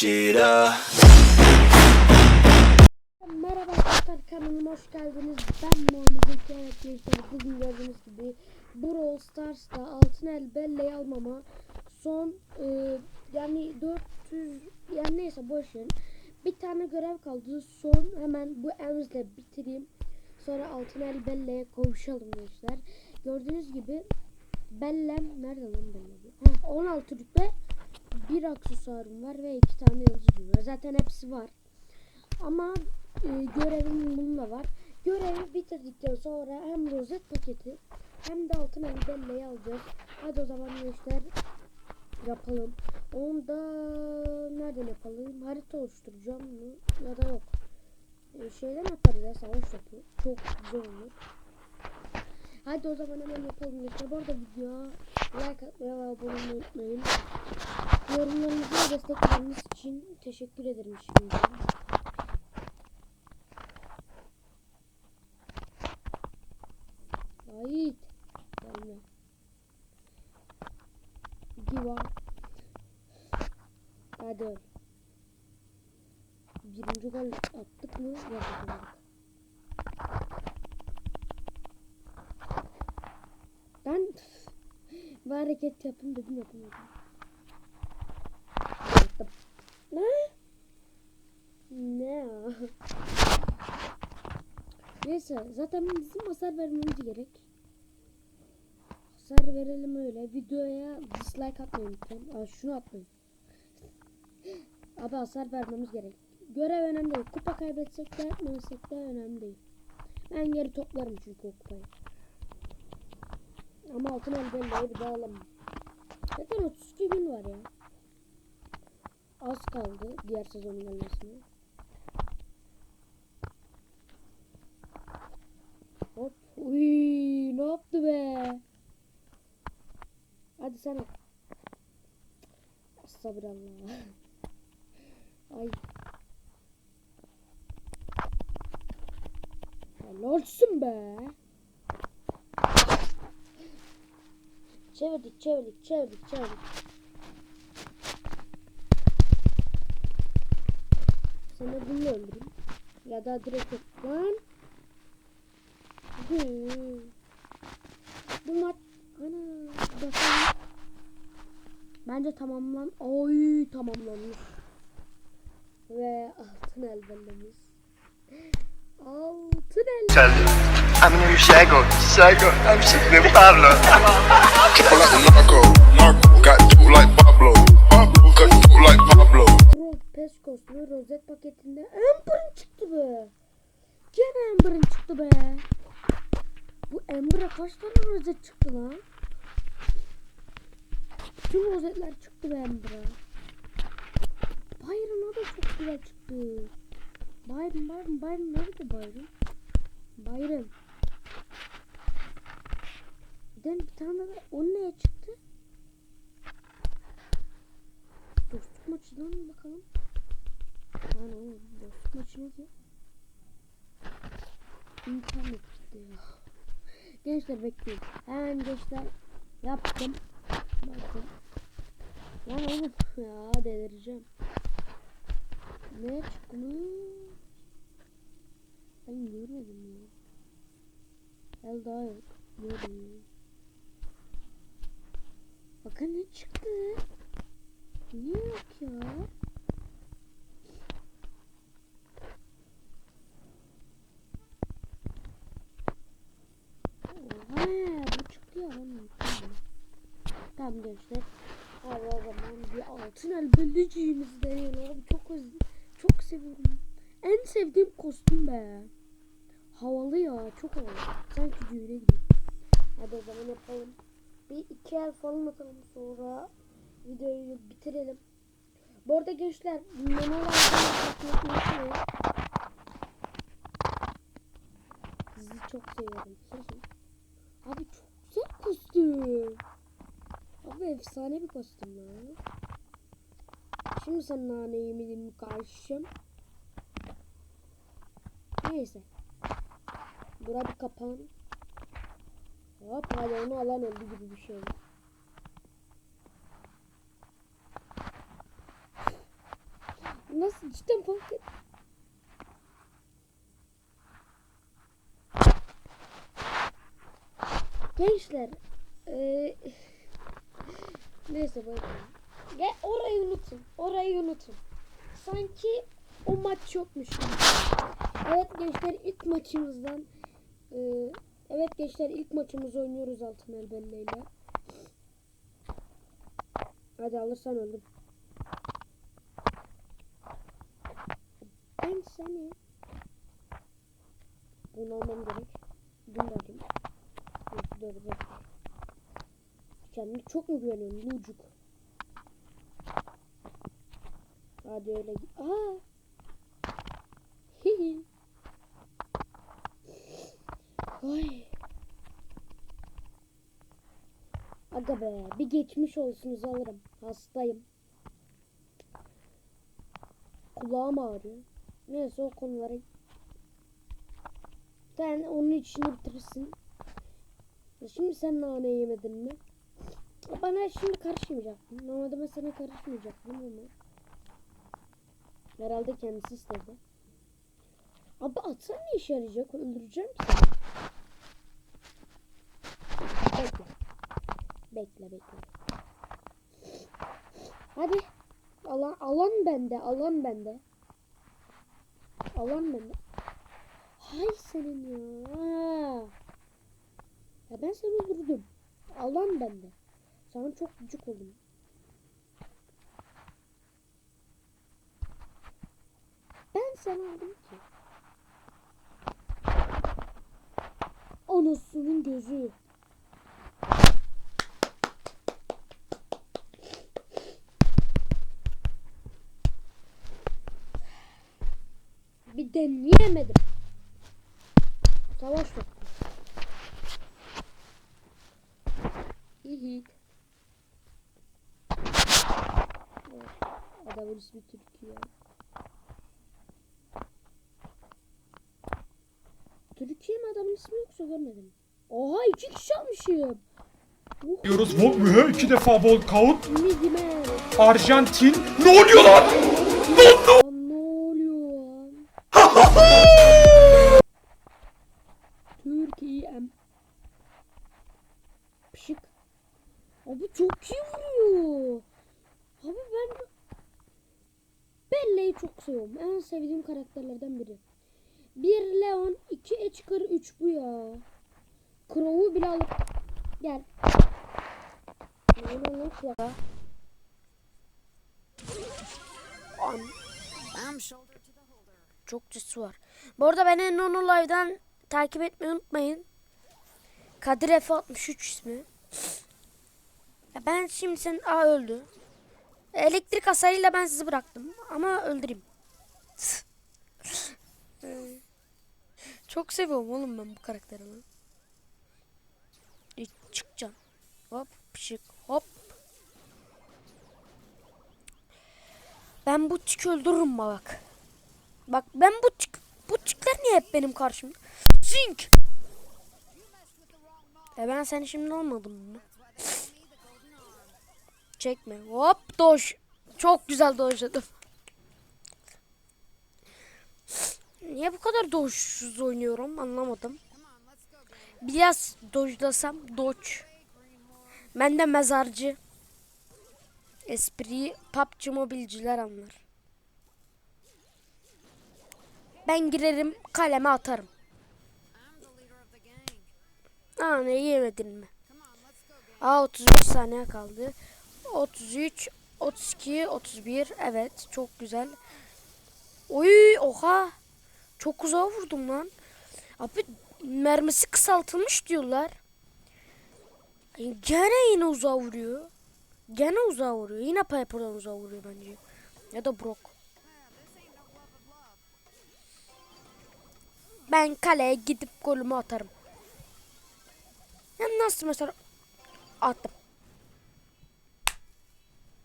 shit. Merhaba arkadaşlar kanalıma hoş geldiniz. Ben Muhammed Zeki Evet gençler bugün gördüğünüz gibi Brawl Stars'ta altın el belleği almama son e, yani 400 yani neyse boş verin. Bir tane görev kaldı. Son hemen bu emzle bitireyim. Sonra altın el belleğe kavuşalım gençler. Gördüğünüz gibi bellem nerede lan bellem? Heh, 16 rütbe bir aksesuarım var ve iki tane yıldızım var. Zaten hepsi var. Ama e, görevim bununla var. Görevi bitirdikten sonra hem rozet paketi hem de altın elbelleyi alacağız. Hadi o zaman gençler yapalım. Onu da nereden yapalım? Harita oluşturacağım mı? Ya da yok. E, şeyden yaparız ya savaş topu. Çok güzel olur. Hadi o zaman hemen yapalım gençler. Bu arada videoya like atmayı ve abone olmayı unutmayın. Yorumlarınızı ve için teşekkür ederim şimdi. Ait. Gelme. Up. Hadi öl. Birinci gol attık mı? Yapamadık. Ben bir hareket yapayım dedim yapamadım. Yaptım. Ne? Ne ya? Neyse zaten bizim hasar vermemiz gerek. Hasar verelim öyle. Videoya dislike atmayın lütfen. Aa, şunu atmayın. Abi hasar vermemiz gerek. Görev önemli değil. Kupa kaybetsek de etmesek de önemli değil. Ben geri toplarım çünkü o kupayı. Ama altın elbelleyi bir daha alamam. Zaten 32 gün var ya. Az kaldı diğer sezonun gelmesine. Hop. Uy, ne yaptı be? At. Sabırallah. Ay. Helalsin be. Çevirdik, çevirdik, çevirdik, çevirdik. Seni bunu öldüreyim. Ya da direkt. Lan. Bu maç ana bakalım. Bence tamamlan. Oy tamamlanmış. Ve altın elbellemiz. Altın el. I'm new Shago, Shago, I'm Pablo. Like narco, narco. Got two like Pablo, Pablo. Got two like Pablo. Pro Peskos'lu rozet paketinde Ember'ın çıktı be. Gene Ember'ın çıktı be. Bu Ember'a kaç tane rozet çıktı lan? Tüm rozetler çıktı be Ember'a. Byron'a da çok güzel çıktı. Byron, Byron, Byron nerede Byron? Byron. Bir de bir tane de o neye çıktı? Dostluk maçından bakalım? Lan oğlum dostluk maçı ne ki? İnternet gitti ya. Gençler bekleyin. Hemen gençler yaptım. Bakın. Lan oğlum ya delireceğim. Ne çıkmış? Ben görmedim ya. El daha yok. Görmüyorum. Bakın ne çıktı? Niye yok ya? Oha bu çıktı ya lan. Tamam. Tamam gençler. Hadi o zaman bir altın el bölücüğümüzü deneyelim abi. Çok öz çok seviyorum. En sevdiğim kostüm be. Havalı ya çok havalı. Sanki düğüne gidiyor. Hadi o zaman yapalım. Bir iki el falan atalım sonra videoyu bitirelim. Bu arada gençler memalardan unutmayın. Sizi çok seviyorum. Abi çok güzel kostüm. Abi efsane bir kostüm lan. Şimdi sen nane yemedim karşım. Neyse. Bura bir kapan. Hop hadi onu alan öldü gibi bir şey. Nasıl cidden fark. Gençler. eee neyse bakın. Ge orayı unutun. Orayı unutun. Sanki o maç yokmuş. Evet gençler ilk maçımızdan eee, evet gençler ilk maçımızı oynuyoruz Altın Elbelle ile. Hadi alırsan öldüm. Ben seni bunu almam gerek. Bunu da alayım. Dur, dur, dur. Kendine çok mu güveniyorsun Lucuk? Hadi öyle git. Aa! Hihi. Ay. Aga be bir geçmiş olsunuz alırım. Hastayım. Kulağım ağrıyor. Neyse o konulara sen onun işini bitirirsin. Ya Şimdi sen nane yemedin mi? Bana şimdi karışmayacaktın. Normalde ben sana karışmayacaktım ama. Herhalde kendisi istedi. Abi atsan ne işe yarayacak? Öldüreceğim seni. Bekle. Bekle bekle. Hadi. Alan, alan bende. Alan bende. Alan bende. Hay senin ya. Ya ben seni öldürdüm. Alan bende. Sana çok gıcık oldum. Ben sana aldım ki. Anasının gözü. Bir deneyemedim. Savaş yok. İyi. Adamın ismi Türkiye. Türkiye mi adamın ismi yoksa görmedim. Oha iki kişi almışım. Uh, Diyoruz Volkmühe iki defa Volkaut. Midime. Arjantin. Ne oluyor lan? Lan ne oluyor lan? Türkiye. Pışık. Abi çok iyi vuruyor. Abi ben Belle'yi çok seviyorum. En sevdiğim karakterlerden biri. Bir Leon, iki Edgar, üç bu ya. Crow'u bile alıp gel. Çok cüs var. Bu arada beni Nono Live'dan takip etmeyi unutmayın. Kadir F63 ismi. Ya ben şimdi sen Aa öldü. Elektrik hasarıyla ben sizi bıraktım. Ama öldüreyim. Çok seviyorum oğlum ben bu karakterimi. E, çıkacağım. Hop pışık hop. Ben bu tiki öldürürüm bak. Bak ben bu tik bu tikler niye hep benim karşımda? Zink. E ben seni şimdi olmadım mı? Çekme. Hop doş. Çok güzel dojladım. Niye bu kadar dojsuz oynuyorum anlamadım. Biraz dojlasam doç. Ben de mezarcı. Espriyi PUBG mobilciler anlar. Ben girerim kaleme atarım. Aa ne yemedin mi? Aa 35 saniye kaldı. 33, 32, 31. Evet çok güzel. Oy oha. Çok uzağa vurdum lan. Abi mermisi kısaltılmış diyorlar. Gene yine uzağa vuruyor. Gene uzağa vuruyor. Yine Piper'dan uzağa vuruyor bence. Ya da Brock. Ben kaleye gidip golümü atarım. Ya nasıl mesela attım.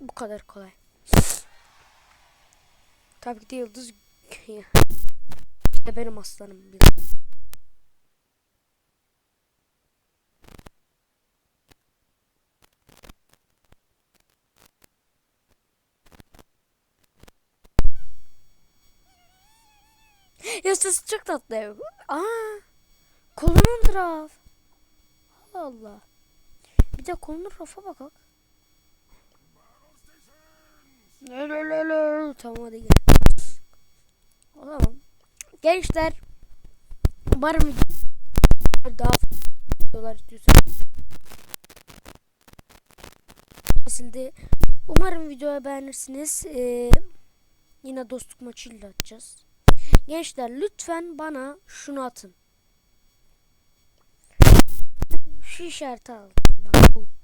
Bu kadar kolay. Tabii ki de yıldız İşte benim aslanım. Ya sesi çok tatlı. Aa, kolunun raf. Allah Allah. Bir de kolunun rafa bakak. Tamam hadi gel. O zaman gençler umarım daha dolar istiyorsanız kesildi. Umarım videoyu beğenirsiniz. Ee, yine dostluk maçıyla atacağız. Gençler lütfen bana şunu atın. Şu işareti al. Bak bu.